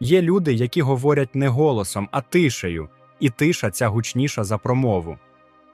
Є люди, які говорять не голосом, а тишею, і тиша ця гучніша за промову.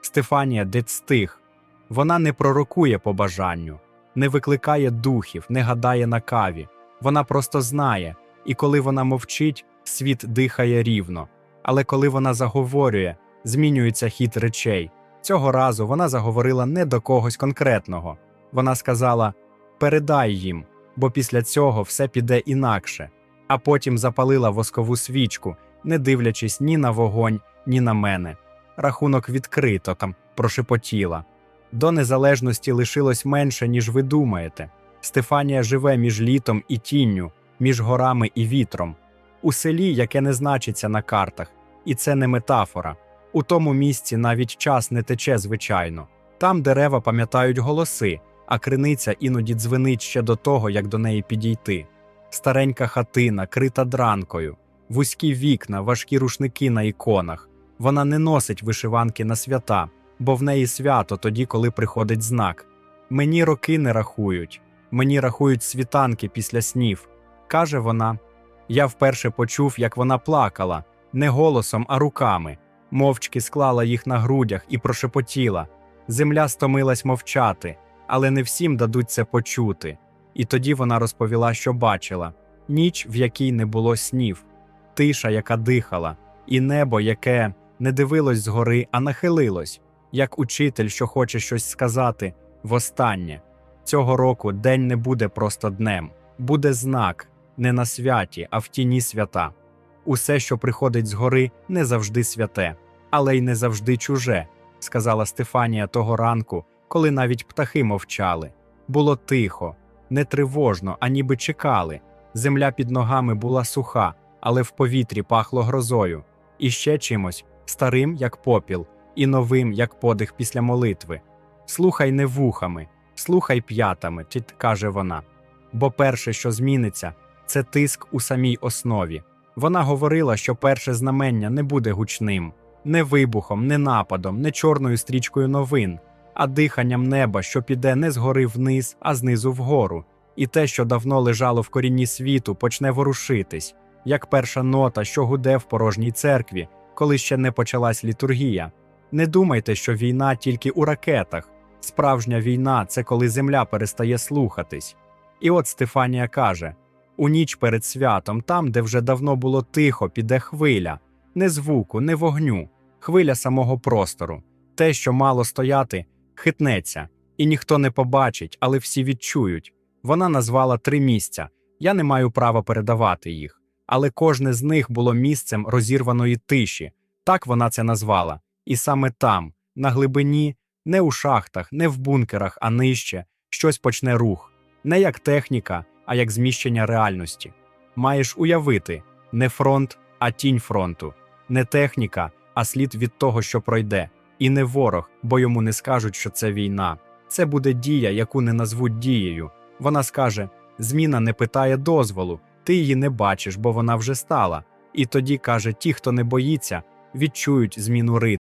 Стефанія Децтих. Вона не пророкує по бажанню, не викликає духів, не гадає на каві. Вона просто знає, і коли вона мовчить, світ дихає рівно. Але коли вона заговорює, змінюється хід речей. Цього разу вона заговорила не до когось конкретного. Вона сказала: передай їм, бо після цього все піде інакше. А потім запалила воскову свічку, не дивлячись ні на вогонь, ні на мене. Рахунок відкрито там прошепотіла. До незалежності лишилось менше, ніж ви думаєте. Стефанія живе між літом і тінню, між горами і вітром, у селі, яке не значиться на картах, і це не метафора. У тому місці навіть час не тече звичайно. Там дерева пам'ятають голоси, а криниця іноді дзвенить ще до того, як до неї підійти. Старенька хатина, крита дранкою, вузькі вікна, важкі рушники на іконах. Вона не носить вишиванки на свята, бо в неї свято тоді, коли приходить знак. Мені роки не рахують, мені рахують світанки після снів. Каже вона. Я вперше почув, як вона плакала, не голосом, а руками, мовчки склала їх на грудях і прошепотіла. Земля стомилась мовчати, але не всім дадуть це почути. І тоді вона розповіла, що бачила. Ніч, в якій не було снів, тиша, яка дихала, і небо, яке не дивилось згори, а нахилилось, як учитель, що хоче щось сказати востаннє. Цього року день не буде просто днем, буде знак не на святі, а в тіні свята. Усе, що приходить згори, не завжди святе, але й не завжди чуже, сказала Стефанія того ранку, коли навіть птахи мовчали. Було тихо, не тривожно, а ніби чекали. Земля під ногами була суха, але в повітрі пахло грозою, і ще чимось старим, як попіл, і новим, як подих після молитви. Слухай не вухами, слухай п'ятами, каже вона. Бо перше, що зміниться, це тиск у самій основі. Вона говорила, що перше знамення не буде гучним, не вибухом, не нападом, не чорною стрічкою новин, а диханням неба, що піде не згори вниз, а знизу вгору. І те, що давно лежало в корінні світу, почне ворушитись, як перша нота, що гуде в порожній церкві, коли ще не почалась літургія. Не думайте, що війна тільки у ракетах. Справжня війна це коли земля перестає слухатись. І от Стефанія каже: у ніч перед святом, там, де вже давно було тихо, піде хвиля, не звуку, не вогню, хвиля самого простору. Те, що мало стояти, хитнеться, і ніхто не побачить, але всі відчують. Вона назвала три місця. Я не маю права передавати їх, але кожне з них було місцем розірваної тиші. Так вона це назвала. І саме там, на глибині, не у шахтах, не в бункерах, а нижче, щось почне рух, не як техніка, а як зміщення реальності. Маєш уявити не фронт, а тінь фронту, не техніка, а слід від того, що пройде, і не ворог, бо йому не скажуть, що це війна. Це буде дія, яку не назвуть дією. Вона скаже: зміна не питає дозволу, ти її не бачиш, бо вона вже стала. І тоді каже: ті, хто не боїться, відчують зміну ритму.